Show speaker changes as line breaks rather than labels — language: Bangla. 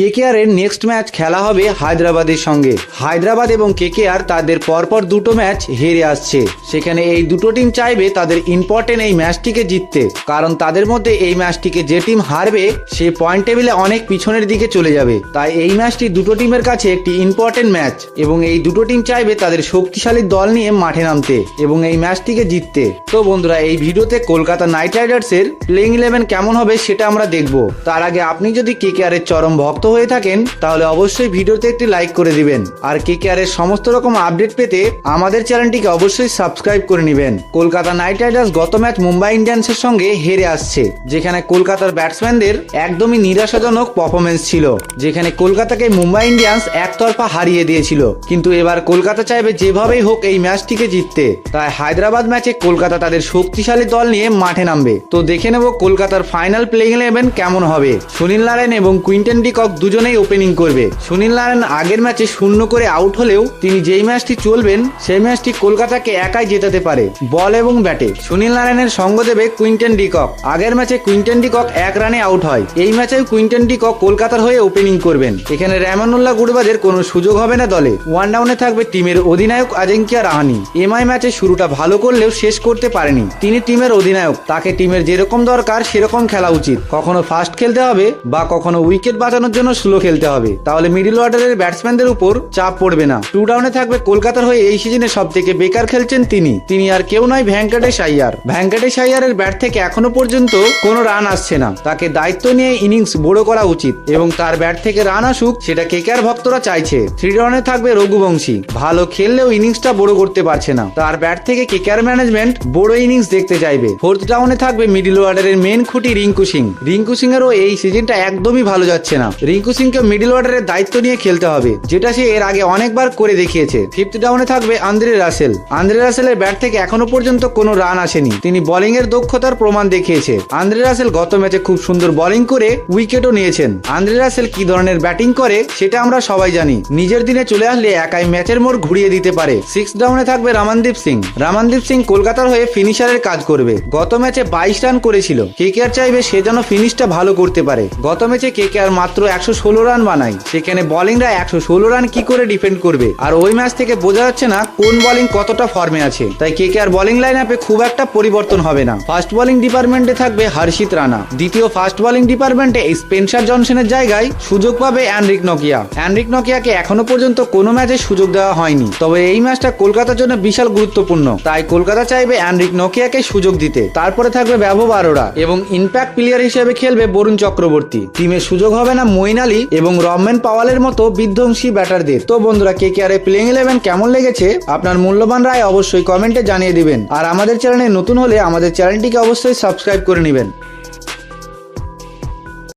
কেকেআর এর নেক্সট ম্যাচ খেলা হবে হায়দ্রাবাদের সঙ্গে। হায়দ্রাবাদ এবং কেকেআর তাদের পরপর দুটো ম্যাচ হেরে আসছে। সেখানে এই দুটো টিম চাইবে তাদের ইম্পর্টেন্ট এই ম্যাচটিকে জিততে। কারণ তাদের মধ্যে এই ম্যাচটিকে যে টিম হারবে, সে পয়েন্ট টেবিলে অনেক পিছনের দিকে চলে যাবে। তাই এই ম্যাচটি দুটো টিমের কাছে একটি ইম্পর্টেন্ট ম্যাচ এবং এই দুটো টিম চাইবে তাদের শক্তিশালী দল নিয়ে মাঠে নামতে এবং এই ম্যাচটিকে জিততে। তো বন্ধুরা, এই ভিডিওতে কলকাতা নাইট রাইডার্সের প্লেইং ইলেভেন কেমন হবে সেটা আমরা দেখব। তার আগে আপনি যদি কেকেআর এর চরম ভক্ত হয়ে থাকেন, তাহলে অবশ্যই ভিডিওতে একটি লাইক করে দিবেন। আর কেকেআর এর সমস্ত রকম আপডেট পেতে আমাদের চ্যানেলটিকে অবশ্যই সাবস্ক্রাইব করে নেবেন। কলকাতা নাইট রাইডার্স গত ম্যাচ মুম্বাই ইন্ডিয়ান্সের সঙ্গে হেরে আসছে, যেখানে কলকাতার ব্যাটসম্যানদের একদমই নিরাশাজনক পারফরমেন্স ছিল, যেখানে কলকাতাকে মুম্বাই ইন্ডিয়ান্স একতরফা হারিয়ে দিয়েছিল। কিন্তু এবার কলকাতা চাইবে যেভাবেই হোক এই ম্যাচটিকে জিততে, তাই হায়দ্রাবাদ ম্যাচে কলকাতা তাদের শক্তিশালী দল নিয়ে মাঠে নামবে। তো দেখে নেব কলকাতার ফাইনাল প্লেইং ইলেভেন কেমন হবে। সুনীল নারায়ণ এবং কুইন্টেন ডিকক দুজনেই ওপেনিং করবে। সুনীল নারায়ণ আগের ম্যাচে শূন্য করে আউট হলেও তিনি যেই ম্যাচটি চলবেন, সেই ম্যাচটি কলকাতাকে একাই জেতাতে পারে বল এবং ব্যাটে সুনীল নারায়ণের সঙ্গ দেবে কুইন্টেন ডিকক আগের ম্যাচে কুইন্টেন ডিকক এক রানে আউট হয়। এই ম্যাচেও কুইন্টেন ডিকক কলকাতার হয়ে ওপেনিং করবেন। এখানে রেমানুল্লাহ গুরবাজের কোনো সুযোগ হবে না দলে। ওয়ান ডাউনে থাকবে টিমের অধিনায়ক আজিঙ্কিয়া রাহানি। এমআই ম্যাচে শুরুটা ভালো করলেও শেষ করতে পারেনি। তিনি টিমের অধিনায়ক। তাকে টিমের যেরকম দরকার, সেরকম খেলা উচিত। কখনো ফাস্ট খেলতে হবে বা কখনো উইকেট বাঁচানোর জন্য স্লো খেলতে হবে। তাহলে মিডিল অর্ডারের ব্যাটসম্যানদের উপর চাপ পড়বে না। টু ডাউনে থাকবে কলকাতার হয়ে এই সিজনে সব থেকে বেকার খেলছেন তিনি। তিনি আর কেউ নয় ভ্যাঙ্কটেশ আইয়ার ভ্যাঙ্কটেশ আইয়ারের ব্যাট থেকে এখনও পর্যন্ত কোনো রান আসছে না। তাকে দায়িত্ব নিয়ে ইনিংস বড় করা উচিত এবং তার ব্যাট থেকে রান আসুক, সেটা কেকেআর ভক্তরা চাইছে। থ্রি রানে থাকবে রঘুবংশী। ভালো খেললেও ইনিংসটা বড় করতে পারছে না। তার ব্যাট থেকে কেকেআর ম্যানেজমেন্ট বড় ইনিংস দেখতে চাইবে। ফোর্থ ডাউনে থাকবে মিডিল অর্ডারের মেন খুঁটি রিঙ্কু সিং। রিঙ্কু সিং এরও এই সিজনটা একদমই ভালো যাচ্ছে না। রিঙ্কু সিংকে মিডিল অর্ডারের দায়িত্ব নিয়ে খেলতে হবে, যেটা সে এর আগে অনেকবার করে দেখিয়েছে। ফিফথ ডাউনে থাকবে আন্দ্রে রাসেল। আন্দ্রে রাসেলের ব্যাট থেকে এখনও পর্যন্ত কোনো রান আসেনি। তিনি বোলিং এর দক্ষতার প্রমাণ দেখিয়েছে। আন্দ্রে রাসেল গত ম্যাচে খুব সুন্দর বোলিং করে উইকেটও নিয়েছেন। আন্দ্রে রাসেল কি ধরনের ব্যাটিং করে, সেটা আমরা সবাই জানি। নিজের দিনে চলে আসলে একাই ম্যাচের মোড় ঘুরিয়ে দিতে পারে। সিক্স ডাউনে থাকবে রামানদীপ সিং। রামানদীপ সিং কলকাতার হয়ে ফিনিশারের কাজ করবে। গত ম্যাচে বাইশ রান করেছিল। কেকেআর চাইবে সে যেন ফিনিশটা ভালো করতে পারে। গত ম্যাচে কেকেআর মাত্র একশো ষোলো রান বানায় সেখানে বোলিংরা একশো ষোলো রান কি করে ডিফেন্ড করবে? আর ওই ম্যাচ থেকে বোঝা যাচ্ছে না কোন বোলিং কতটা ফর্মে আছে। তাই কে কে আর বোলিং লাইন আপে খুব একটা পরিবর্তন হবে না। ফার্স্ট বলিং ডিপার্টমেন্টে থাকবে হর্ষিত রানা। দ্বিতীয় ফার্স্ট বলিং ডিপার্টমেন্টে স্পেন্সার জনসনের জায়গায় সুযোগ পাবে অ্যানরিক নকিয়া অ্যানরিক নকিয়াকে এখনও পর্যন্ত কোনো ম্যাচে সুযোগ দেওয়া হয়নি। তবে এই ম্যাচটা কলকাতার জন্য বিশাল গুরুত্বপূর্ণ। তাই কলকাতা চাইবে অ্যানরিক নকিয়াকে সুযোগ দিতে। তারপরে থাকবে ব্যবহ আরোরা। এবং ইম্প্যাক্ট প্লেয়ার হিসেবে খেলবে বরুণ চক্রবর্তী। টিমে সুযোগ হবে না মইন আলী এবং রমেন পাওয়ালের মতো বিধ্বংসী ব্যাটারদের। তো বন্ধুরা, কে কে আর প্লেইং ইলেভেন কেমন লেগেছে? আপনার মূল্যবান রায় অবশ্যই কমেন্টে জানিয়ে দিবেন। আর আমাদের চ্যানেলে নতুন হলে আমাদের চ্যানেলটিকে অবশ্যই সাবস্ক্রাইব করে নেবেন।